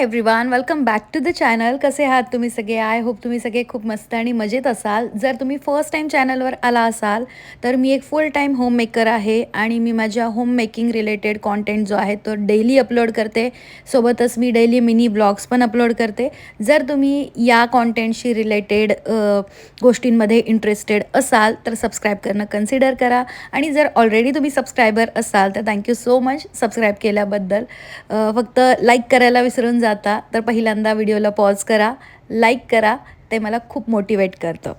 Everyone welcome back to the channel कसे आहात तुम्ही सगळे? आय होप तुम्ही सगळे खूप मस्त आणि मजेत असाल. जर तुम्ही फर्स्ट टाईम चॅनलवर आला असाल तर मी एक फुल टाईम होम मेकर आहे आणि मी माझ्या होम मेकिंग रिलेटेड कॉन्टेंट जो आहे तो डेली अपलोड करते. सोबतच मी डेली मिनी ब्लॉग्स पण अपलोड करते. जर तुम्ही या कॉन्टेंटशी रिलेटेड गोष्टींमध्ये इंटरेस्टेड असाल तर सबस्क्राईब करणं कन्सिडर करा. आणि जर ऑलरेडी तुम्ही सबस्क्रायबर असाल तर थँक्यू सो मच सबस्क्राईब केल्याबद्दल. फक्त लाईक करायला विसरून जाता तर पहिल्यांदा व्हिडिओला पॉज करा लाईक करा ते मला खूप मोटिवेट करतं.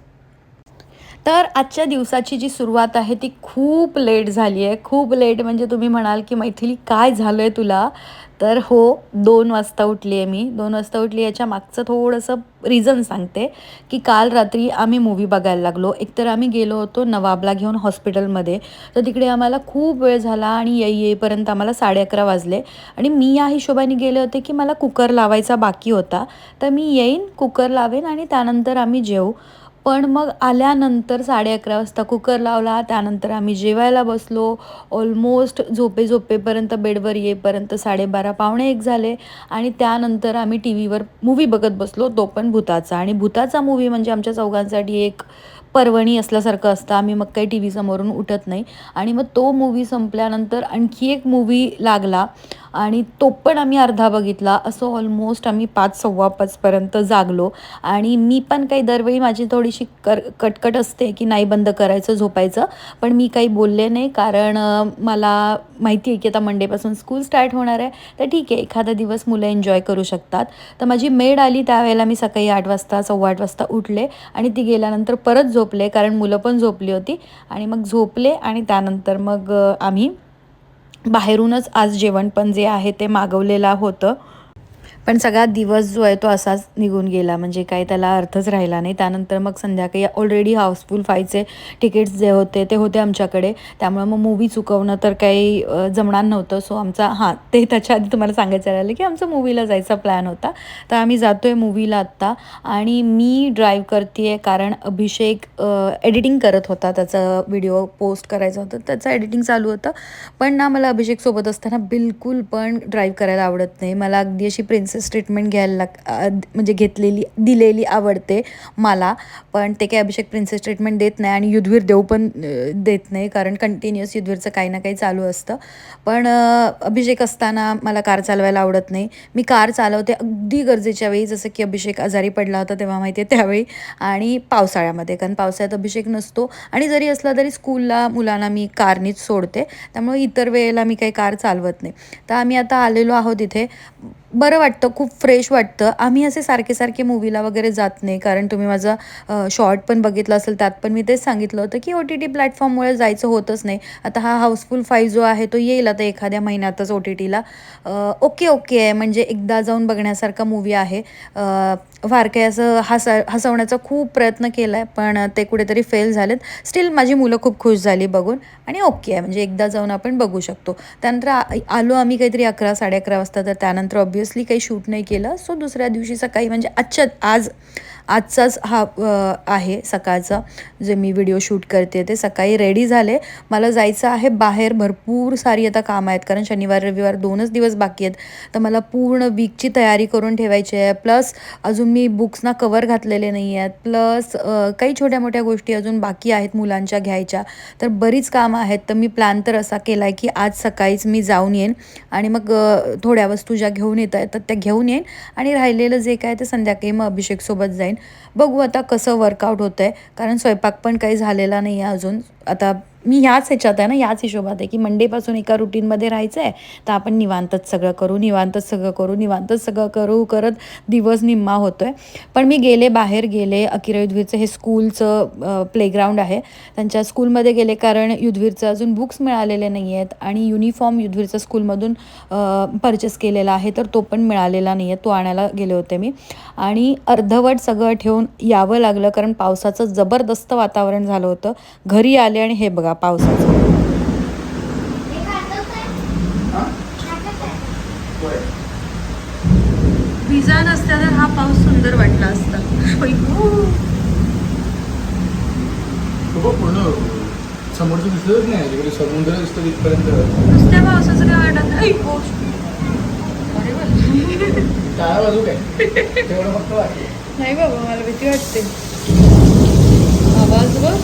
तर आजच्या दिवसाची जी सुरुवात आहे ती खूप लेट झाली आहे. खूप लेट म्हणजे तुम्ही म्हणाल की मैथिली काय झालं आहे तुला? तर हो दोन वाजता उठली आहे मी. दोन वाजता उठली याच्या मागचं थोडंसं रिझन सांगते की काल रात्री आम्ही मूवी बघायला लागलो. एकतर आम्ही गेलो होतो नवाबला घेऊन हॉस्पिटलमध्ये तर तिकडे आम्हाला खूप वेळ झाला आणि येई येईपर्यंत आम्हाला साडे अकरा वाजले. आणि मी या हिशोबाने गेले होते की मला कुकर लावायचा बाकी होता. तर मी येईन कुकर लावेन आणि त्यानंतर आम्ही जेऊ. पण मग आल्यानंतर साडे अकरा वाजता कुकर लावला. त्यानंतर आम्ही जेवायला बसलो. ऑलमोस्ट झोपे झोपेपर्यंत बेडवर येईपर्यंत साडेबारा पावणे एक झाले. आणि त्यानंतर आम्ही टी व्हीवर मूवी बघत बसलो. तो पण भूताचा. आणि भूताचा मूवी म्हणजे आमच्या चौघांसाठी एक पर्वणी असल्यासारखं असतं. आम्ही मग काही टी व्ही समोरून उठत नाही. आणि मग तो मूवी संपल्यानंतर आणखी एक मूवी लागला. आणि तो पण आम्ही अर्धा बघितला. असं ऑलमोस्ट आम्ही पाच सव्वा पाचपर्यंत जागलो. आणि मी पण काही दरवेळी माझी थोडीशी कर कटकट असते की नाही बंद करायचं झोपायचं. पण मी काही बोलले नाही कारण मला माहिती आहे की आता मंडेपासून स्कूल स्टार्ट होणार आहे. तर ठीक आहे एखादा दिवस मुलं एन्जॉय करू शकतात. तर माझी मेड आली त्यावेळेला मी सकाळी आठ वाजता सव्वा आठ वाजता उठले. आणि ती गेल्यानंतर परत झोपले कारण मुलं पण झोपली होती. आणि मग झोपले आणि त्यानंतर मग आम्ही बाहेरूनच आज जेवण पण जे आहे ते मागवलेलं होतं. पण सगळा दिवस जो आहे तो असाच निघून गेला. म्हणजे काही त्याला अर्थच राहिला नाही. त्यानंतर मग संध्याकाळी ऑलरेडी हाऊसफुल फायचे तिकीट्स जे होते ते होते आमच्याकडे. त्यामुळे मग मूवी चुकवणं तर काही जमणार नव्हतं. सो आमचा हां ते त्याच्या आधी तुम्हाला सांगायचं राहिलं की आमचा मूवीला जायचा प्लॅन होता. तर आम्ही जातो आहे मूवीला आत्ता आणि मी ड्राईव्ह करते आहे कारण अभिषेक एडिटिंग करत होता. त्याचा व्हिडिओ पोस्ट करायचा होता. त्याचं एडिटिंग चालू होतं. पण ना मला अभिषेकसोबत असताना बिलकुल पण ड्राईव्ह करायला आवडत नाही. मला अगदी अशी प्रिन्स प्रिन्सेस ट्रीटमेंट घ्यायला लाग म्हणजे घेतलेली दिलेली आवडते मला. पण ते काही अभिषेक प्रिन्सेस ट्रीटमेंट देत नाही आणि युद्धवीर देऊ पण देत नाही कारण कंटिन्युअस युद्धवीरचं काही ना काही चालू असतं. पण अभिषेक असताना मला कार चालवायला आवडत नाही. मी कार चालवते अगदी गरजेच्या वेळी जसं की अभिषेक आजारी पडला होता तेव्हा माहिती आहे त्यावेळी आणि पावसाळ्यामध्ये. कारण पावसाळ्यात अभिषेक नसतो आणि जरी असला तरी स्कूलला मुलांना मी कारनीच सोडते. त्यामुळे इतर वेळेला मी काही कार चालवत नाही. तर आम्ही आता आलेलो आहोत इथे. बरं वाटतं खूप फ्रेश वाटतं. आम्ही असे सारखे सारखे मूवीला वगैरे जात नाही. कारण तुम्ही माझा शॉर्ट पण बघितला असेल त्यात पण मी तेच सांगितलं होतं की ओ टी टी प्लॅटफॉर्ममुळे जायचं होतच नाही. आता हा हाऊसफुल फाईव्ह जो आहे तो येईल आता एखाद्या महिन्यातच ओ टी टीला ओके ओके आहे. म्हणजे एकदा जाऊन बघण्यासारखा मूवी आहे. फारके फार काही असं हस हसवण्याचा खूप प्रयत्न केला आहे पण ते कुठेतरी फेल झालेत. स्टील माझी मुलं खूप खुश झाली बघून. आणि ओके आहे. म्हणजे एकदा जाऊन आपण बघू शकतो. त्यानंतर आ- आलो आम्ही काहीतरी अकरा साडे अकरा वाजता. तर त्यानंतर ऑब्व्हियसली काही शूट नाही केलं. सो दुसऱ्या दिवशी सकाळी म्हणजे आजच्या आज आजचाच हा आहे सकाळचा. जे मी व्हिडिओ शूट करते ते सकाळी रेडी झाले. मला जायचं आहे बाहेर. भरपूर सारी आता कामं आहेत. कारण शनिवार रविवार दोनच दिवस बाकी आहेत. तर मला पूर्ण वीकची तयारी करून ठेवायची आहे. प्लस अजून मी बुक्सना कवर घातलेले नाही आहेत. प्लस काही छोट्या मोठ्या गोष्टी अजून बाकी आहेत मुलांच्या घ्यायच्या. तर बरीच कामं आहेत. तर मी प्लॅन तर असा केला आहे की आज सकाळीच मी जाऊन येईन. आणि मग थोड्या वस्तू ज्या घेऊन येत आहेत तर त्या घेऊन येईन. आणि राहिलेलं जे काय ते संध्याकाळी मग अभिषेकसोबत जाईन. बघू आता कसं वर्कआउट होतं आहे कारण स्वयंपाक पण काही झालेला नाही आहे अजून. आता मी ह्याच ह्याच्यात आहे ना याच हिशोबात आहे की मंडेपासून एका रुटीनमध्ये राहायचं आहे तर आपण निवांतच सगळं करू निवांतच सगळं करू निवांतच सगळं करू करत दिवस निम्मा होतो आहे पण मी गेले बाहेर गेले अकिरा युद्धवीरचं हे स्कूलचं प्लेग्राऊंड आहे. त्यांच्या स्कूलमध्ये गेले कारण युद्धवीरचं अजून बुक्स मिळालेले नाही आहेत आणि युनिफॉर्म युद्धवीरचा स्कूलमधून परचेस केलेला आहे तर तो पण मिळालेला नाही आहे तो आणायला गेले होते मी. आणि अर्धवट सगळं ठेवून यावं लागलं कारण पावसाचं जबरदस्त वातावरण झालं होतं. घरी आले आणि हे बघा पावसाचं. विजा नसत्या तर हा? पाऊस सुंदर वाटला असता. समोरचं दिसतच नाही. तिकडे समुद्र दिसतो तिथपर्यंत. नुसत्या पावसाचं काय वाटत नाही. टाळा बाजू काय? तेवढं फक्त वाटलं नाही बाबा मला भीती वाटते. आवाज बघ.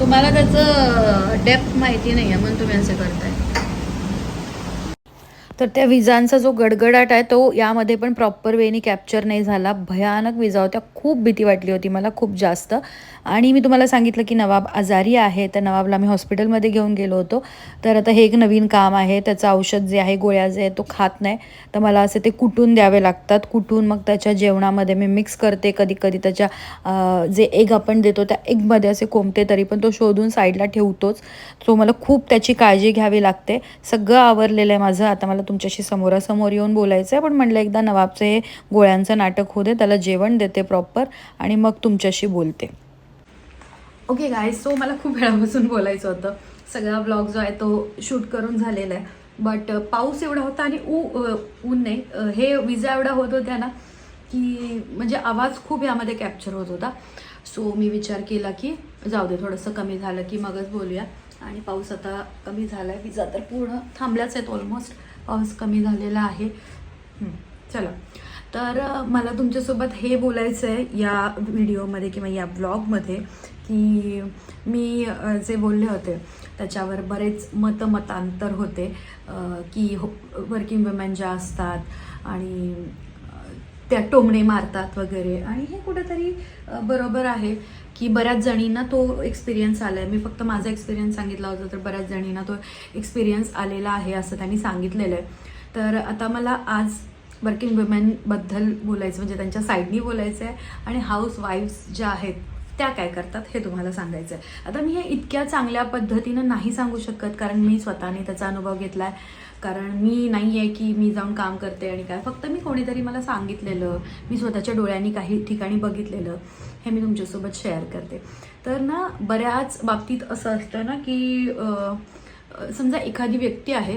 तुम्हाला त्याचं डेप्थ माहिती नाही आहे म्हणून तुम्ही असं करताय. तर त्या विजांचा जो गडगडाट आहे तो यामध्ये पण प्रॉपर वेनी कॅप्चर नाही झाला. भयानक विजा होत्या. खूप भीती वाटली होती मला खूप जास्त. आणि मी तुम्हाला सांगितलं की नवाब आजारी आहे तर नवाबला मी हॉस्पिटलमध्ये घेऊन गेलो होतो. तर आता हे एक नवीन काम आहे. त्याचं औषध जे आहे गोळ्या जे आहे तो खात नाही. तर मला असे ते कुटून द्यावे लागतात. कुटून मग त्याच्या जेवणामध्ये मी मिक्स करते कधी कधी त्याच्या जे एग आपण देतो त्या एगमध्ये असे कोंबते तरी पण तो शोधून साईडला ठेवतोच. सो मला खूप त्याची काळजी घ्यावी लागते. सगळं आवरलेलं आहे माझं. आता मला तुमच्याशी समोरासमोर येऊन बोलायचं आहे पण म्हणलं एकदा नवाबचं हे गोळ्यांचं नाटक होते त्याला जेवण देते प्रॉपर आणि मग तुमच्याशी बोलते. ओके गाय सो मला खूप वेळापासून बोलायचं होतं. सगळा ब्लॉग जो आहे तो शूट करून झालेला आहे. बट पाऊस एवढा होता आणि ऊ ऊन नाही. हे विजा एवढा होत होत्या ना की म्हणजे आवाज खूप यामध्ये कॅप्चर होत होता. सो मी विचार केला की जाऊ दे थोडंसं कमी झालं की मगच बोलूया. आणि पाऊस आता कमी झाला आहे विजा तर पूर्ण थांबल्याच आहेत ऑलमोस्ट पाऊस कमी झालेला आहे. चला. तर मला तुमच्यासोबत हे बोलायचं आहे या व्हिडिओमध्ये किंवा या ब्लॉगमध्ये की मी जे बोलले होते त्याच्यावर बरेच मतमतांतर होते की हो वर्किंग वुमेन ज्या असतात आणि त्या टोमणे मारतात वगैरे. आणि हे कुठेतरी बरोबर आहे की बऱ्याच जणींना तो एक्सपिरियन्स आला आहे मी फक्त माझा एक्सपिरियन्स सांगितला होता तर बऱ्याच जणींना तो एक्सपिरियन्स आलेला आहे असं त्यांनी सांगितलेलं आहे. तर आता मला आज वर्किंग वुमेनबद्दल बोलायचं म्हणजे त्यांच्या साईडनी बोलायचं आहे. आणि हाऊस वाईफ्स ज्या आहेत त्या काय करतात हे तुम्हाला सांगायचं आहे. आता मी हे इतक्या चांगल्या पद्धतीनं नाही सांगू शकत कारण मी स्वतःने त्याचा अनुभव घेतला आहे कारण मी नाही आहे की मी जाऊन काम करते आणि काय. फक्त मी कोणीतरी मला सांगितलेलं मी स्वतःच्या डोळ्यांनी काही ठिकाणी बघितलेलं हे मी तुमच्यासोबत शेअर करते. तर ना बऱ्याच बाबतीत असं असतं ना की समजा एखादी व्यक्ती आहे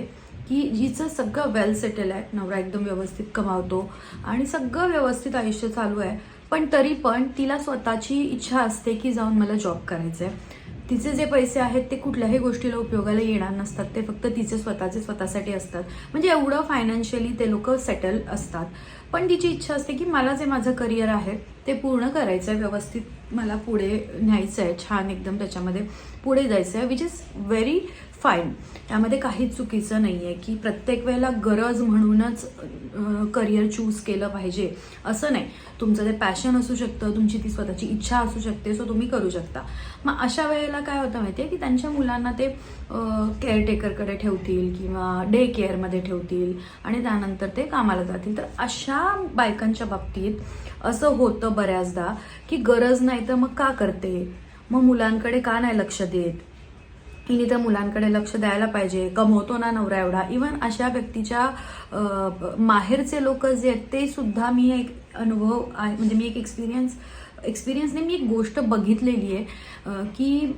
की जिचं सगळं वेल सेटल आहे नवरा एकदम व्यवस्थित कमावतो आणि सगळं व्यवस्थित आयुष्य चालू आहे पण तरी पण तिला स्वतःची इच्छा असते की जाऊन मला जॉब करायचं आहे तिचे जे पैसे आहेत ते कुठल्याही गोष्टीला उपयोगाला येणार नसतात. ते फक्त तिचे स्वतःचे स्वतःसाठी असतात. म्हणजे एवढं फायनान्शियली ते लोक सेटल असतात. पण तिची इच्छा असते की मला जे माझं करिअर आहे ते पूर्ण करायचं आहे व्यवस्थित मला पुढे न्यायचं आहे छान एकदम त्याच्यामध्ये पुढे जायचं आहे विच इज व्हेरी फाईन त्यामध्ये काहीच चुकीचं नाही आहे की प्रत्येक वेळेला गरज म्हणूनच करिअर चूज केलं पाहिजे. असं नाही. तुमचं ते पॅशन असू शकतं तुमची ती स्वतःची इच्छा असू शकते सो तुम्ही करू शकता. मग अशा वेळेला काय होतं माहिती आहे की त्यांच्या मुलांना ते केअरटेकरकडे ठेवतील किंवा डे केअरमध्ये ठेवतील आणि त्यानंतर ते कामाला जातील. तर अशा बायकांच्या बाबतीत असं होतं बऱ्याचदा की गरज नाही तर मग का करते? मग मुलांकडे का नाही लक्ष देत? तिने त्या मुलांकडे लक्ष द्यायला पाहिजे. कमवतो ना नवरा एवढा. इवन अशा व्यक्तीच्या माहेरचे लोक जे आहेत ते सुद्धा मी एक अनुभव आहे म्हणजे मी एक एक्सपिरियन्स एक्सपिरियन्सने मी एक गोष्ट बघितलेली आहे की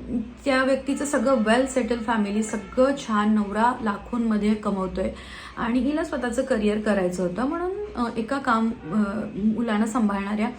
त्या व्यक्तीचं सगळं वेल सेटल फॅमिली सगळं छान नवरा लाखोंमध्ये कमवतोय. आणि हिला स्वतःचं करिअर करायचं होतं. म्हणून एका काम मुलांना सांभाळणाऱ्या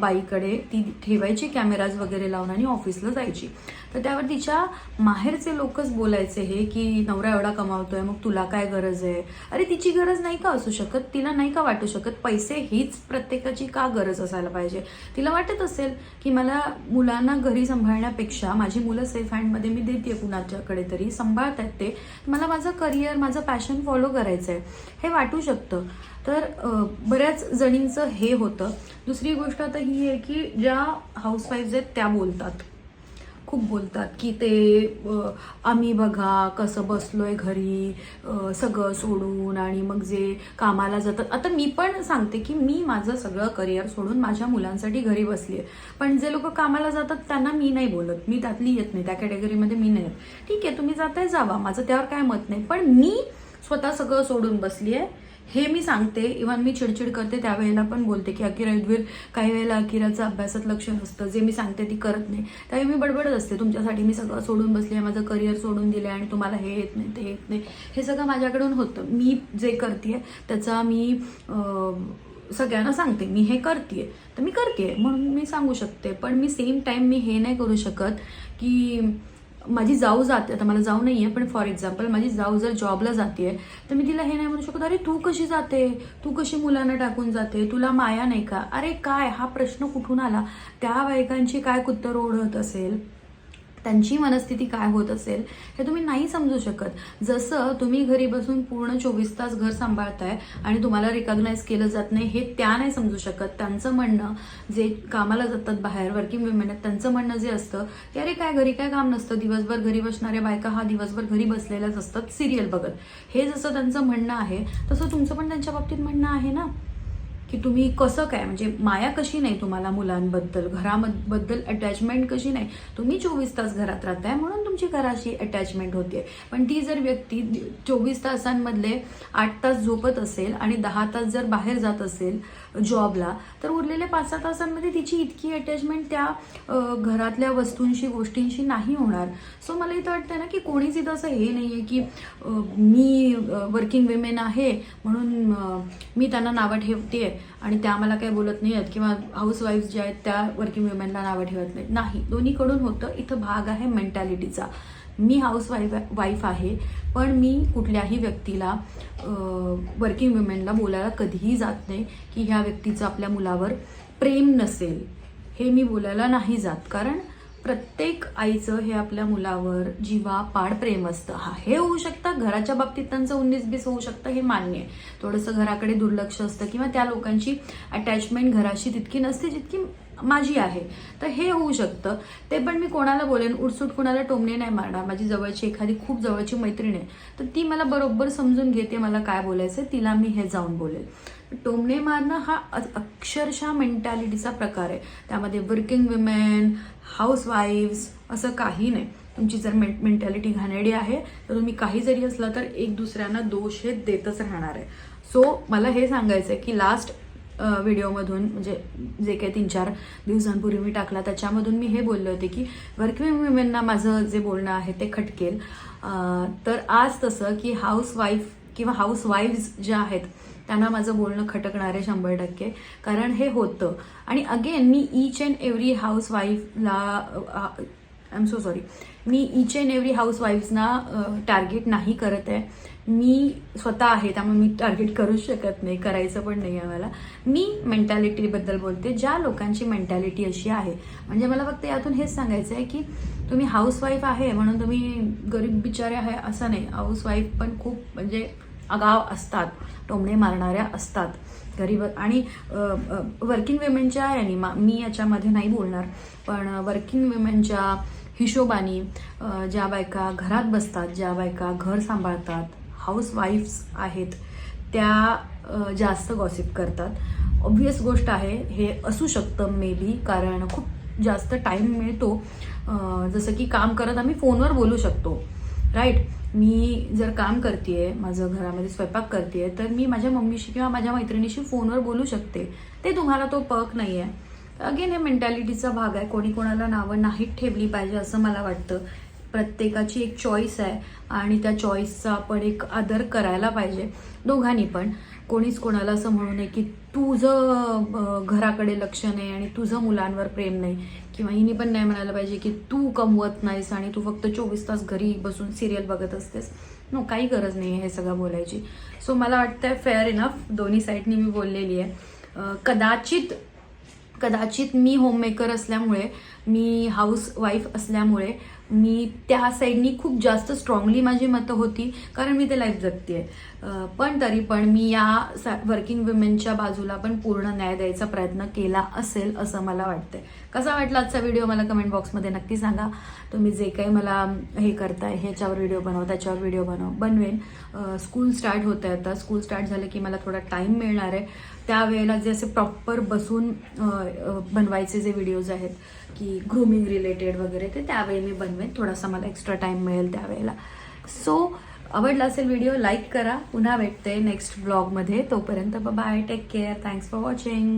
बाईकडे ती ठेवायची कॅमेराज वगैरे लावून आणि ऑफिसला जायची. तर त्यावर तिच्या माहेरचे लोकच बोलायचे हे की नवरा एवढा कमावतोय मग तुला काय गरज आहे? अरे तिची गरज नाही का असू शकत? तिला नाही का वाटू शकत? पैसे हीच प्रत्येकाची का गरज असायला पाहिजे? तिला वाटत असेल की मला मुलांना घरी सांभाळण्यापेक्षा माझी मुलं सेफ हँडमध्ये मी देते कुणाच्याकडे तरी सांभाळतात ते. मला माझं करिअर माझं पॅशन फॉलो करायचं आहे हे वाटू शकतं. तर बऱ्याच जणींचं हे होतं. दुसरी गोष्ट आता ही आहे की ज्या हाऊसवाईफ्स आहेत त्या बोलतात. खूप बोलतात की ते आम्ही बघा कसं बसलोय घरी सगळं सोडून आणि मग जे कामाला जातात. आता मी पण सांगते की मी माझं सगळं करिअर सोडून माझ्या मुलांसाठी घरी बसली आहे पण जे लोक कामाला जातात त्यांना मी नाही बोलत. मी त्यातली येत नाही. त्या कॅटेगरीमध्ये मी नाही येत. ठीक आहे तुम्ही जाताय जावा. माझं त्यावर काय मत नाही. पण मी स्वतः सगळं सोडून बसली आहे हे मी सांगते. इव्हन मी चिडचिड करते त्यावेळेला पण बोलते की अकिरा युद्धवीर काही वेळेला अकिराचं अभ्यासात लक्ष नसतं. जे मी सांगते ती करत नाही. त्यावेळी मी बडबडत असते. तुमच्यासाठी मी सगळं सोडून बसले आहे माझं करिअर सोडून दिलं आहे आणि तुम्हाला हे येत नाही ते येत नाही. हे सगळं माझ्याकडून होतं. मी जे करते त्याचा मी सगळ्यांना सांगते. मी हे करते तर मी करते म्हणून मी सांगू शकते. पण मी सेम टाईम मी हे नाही करू शकत की माझी जाऊ जाते आता मला जाऊ नाही आहे पण फॉर एक्झाम्पल माझी जाऊ जर जॉबला जाते तर मी तिला हे नाही म्हणू शकत अरे तू कशी जाते? तू कशी मुलांना टाकून जाते? तुला माया नाही का? अरे काय? हा प्रश्न कुठून आला? त्या बायकांची काय कुत्तर ओढत असेल? त्यांची मनस्थिती काय होत असेल हे तुम्ही नाही समजू शकत. जसं तुम्ही घरी बसून पूर्ण चोवीस तास घर सांभाळताय आणि तुम्हाला रिकॉग्नाईज केलं जात नाही हे त्या नाही समजू शकत. त्यांचं म्हणणं जे कामाला जातात बाहेर वर्किंग वुमेन आहेत त्यांचं म्हणणं जे असतं की अरे काय घरी काय काम नसतं. दिवसभर घरी बसणाऱ्या बायका हा दिवसभर घरी बसलेल्याच असतात सिरियल बघत. हे जसं त्यांचं म्हणणं आहे तसं तुमचं पण त्यांच्या बाबतीत म्हणणं आहे ना. की तुम्ही कसं काय म्हणजे माया कशी नाही तुम्हाला मुलांबद्दल घराबद्दल अटॅचमेंट कशी नाही तुम्ही चोवीस तास घरात राहताय म्हणून तुमची घराशी अटॅचमेंट होते पण ती जर व्यक्ती चोवीस तासांमधले आठ तास झोपत असेल आणि दहा तास जर बाहेर जात असेल जॉबला तर उरलेल्या पाच सहा तासांमध्ये तिची इतकी अटॅचमेंट त्या घरातल्या वस्तूंशी गोष्टींशी नाही होणार. सो मला इथं वाटतं ना की कोणीच इथं असं हे नाही आहे की मी वर्किंग विमेन आहे म्हणून मी त्यांना नावं ठेवते आणि त्या मला काही बोलत नाही आहेत किंवा हाऊसवाईफ ज्या आहेत त्या वर्किंग वुमेनला नावं ठेवत नाहीत. नाही दोन्हीकडून होतं. इथं भाग आहे मेंटॅलिटीचा मी हाऊस वाईफ वाईफ आहे पण मी कुठल्याही व्यक्तीला वर्किंग वुमेनला बोलायला कधीही जात नाही की ह्या व्यक्तीचं आपल्या मुलावर प्रेम नसेल. हे मी बोलायला नाही जात. कारण प्रत्येक आईचं हे आपल्या मुलावर जीवा पाड प्रेम असतं. हा हे होऊ शकतं. घराच्या बाबतीत त्यांचं उन्नीस बीस होऊ शकतं हे मान्य आहे. थोडंसं घराकडे दुर्लक्ष असतं किंवा त्या लोकांची अटॅचमेंट घराशी तितकी नसते जितकी माझी आहे. तर हे होऊ शकतं. ते पण मी कोणाला बोलेन? उठसूट कोणाला टोमणे नाही मारणार. माझी जवळची एखादी खूप जवळची मैत्रीण आहे. तर ती मला बरोबर समजून घेते मला काय बोलायचं तिला मी हे जाऊन बोलेल टोमणे मारणं हा अक्षरशः मेंटॅलिटीचा प्रकार आहे. त्यामध्ये वर्किंग विमेन हाऊस वाईफ्स असं काही नाही. तुमची जर मेंट मेंटॅलिटी घाणेरडी आहे तर तुम्ही काही जरी असला तर एक दुसऱ्यांना दोष हे देतच राहणार आहे. सो मला हे सांगायचं आहे की लास्ट व्हिडिओमधून म्हणजे जे काही तीन चार दिवसांपूर्वी मी टाकला त्याच्यामधून मी हे बोलले होते की वर्किंग वुमेनना माझं जे बोलणं आहे ते खटकेल. तर आज तसं की हाऊस वाईफ किंवा हाऊस वाईफ्स ज्या आहेत त्यांना माझं बोलणं खटकणार आहे शंभर टक्के. कारण हे होतं. आणि अगेन मी ईच अँड एव्हरी हाऊस वाईफला आय एम सो सॉरी मी ईच अँड एव्हरी हाऊस वाईफ्सना टार्गेट नाही करत आहे. मी स्वतः आहे त्यामुळे मी टार्गेट करूच शकत नाही करायचं पण नाही आहे मला मी मेंटॅलिटीबद्दल बोलते ज्या लोकांची मेंटॅलिटी अशी आहे. म्हणजे मला फक्त यातून हेच सांगायचं आहे की तुम्ही हाऊस वाईफ आहे म्हणून तुम्ही गरीब बिचारे आहे असं नाही. हाऊस वाईफ पण खूप म्हणजे आगाव असतात टोमणे मारणाऱ्या असतात. गरीब आणि वर्किंग विमेनच्या याने मा मी याच्यामध्ये नाही बोलणार पण वर्किंग विमेनच्या हिशोबाने ज्या बायका घरात बसतात ज्या बायका घर सांभाळतात हाऊस वाईफ्स आहेत त्या जास्त गॉसिप करतात. ऑब्व्हियस गोष्ट आहे हे असू शकतं मे बी कारण खूप जास्त टाईम मिळतो. जसं की काम करत आम्ही फोनवर बोलू शकतो. राईट मी जर काम करते माझं घरामध्ये स्वयंपाक करते तर मी माझ्या मम्मीशी किंवा माझ्या मैत्रिणीशी फोनवर बोलू शकते. ते तुम्हाला तो पक नाही आहे अगेन हे मेंटॅलिटीचा भाग आहे. कोणी कोणाला नावं नाहीत ठेवली पाहिजे असं मला वाटतं. प्रत्येकाची एक चॉईस आहे आणि त्या चॉईसचा आपण एक आदर करायला पाहिजे. दोघांनी पण. कोणीच कोणाला असं म्हणू नये की तुझं घराकडे लक्ष नाही आणि तुझं मुलांवर प्रेम नाही. किंवा हिने पण नाही म्हणायला पाहिजे की तू कमवत नाहीस आणि तू फक्त चोवीस तास घरी बसून सिरियल बघत असतेस. नो काही गरज नाही आहे हे सगळं बोलायची. सो मला वाटतं फेअर इनफ दोन्ही साईडनी मी बोललेली आहे. कदाचित कदाचित मी होममेकर असल्यामुळे मी हाऊस वाईफ असल्यामुळे मी त्या साईडनी खूप जास्त स्ट्रॉंगली माझी मतं होती कारण मी ते लाईफ जगते पण तरी पण मी या सा वर्किंग वुमेनच्या बाजूला पण पूर्ण न्याय द्यायचा प्रयत्न केला असेल असं मला वाटतंय. कसा वाटला आजचा व्हिडिओ मला कमेंट बॉक्समध्ये नक्की सांगा. तुम्ही जे काही मला हे करताय ह्याच्यावर व्हिडिओ बनव त्याच्यावर व्हिडिओ बनव बनवेन. स्कूल स्टार्ट होत आहे आता. स्कूल स्टार्ट झालं की मला थोडा टाईम मिळणार आहे. त्यावेळेला जे असे प्रॉपर बसून बनवायचे जे व्हिडिओज आहेत की ग्रूमिंग रिलेटेड वगैरे ते त्यावेळी मी बनवेन. थोडासा मला एक्स्ट्रा टाईम मिळेल त्यावेळेला. सो आवडला असेल व्हिडिओ लाईक करा. पुन्हा भेटते नेक्स्ट ब्लॉगमध्ये तोपर्यंत bye take care thanks for watching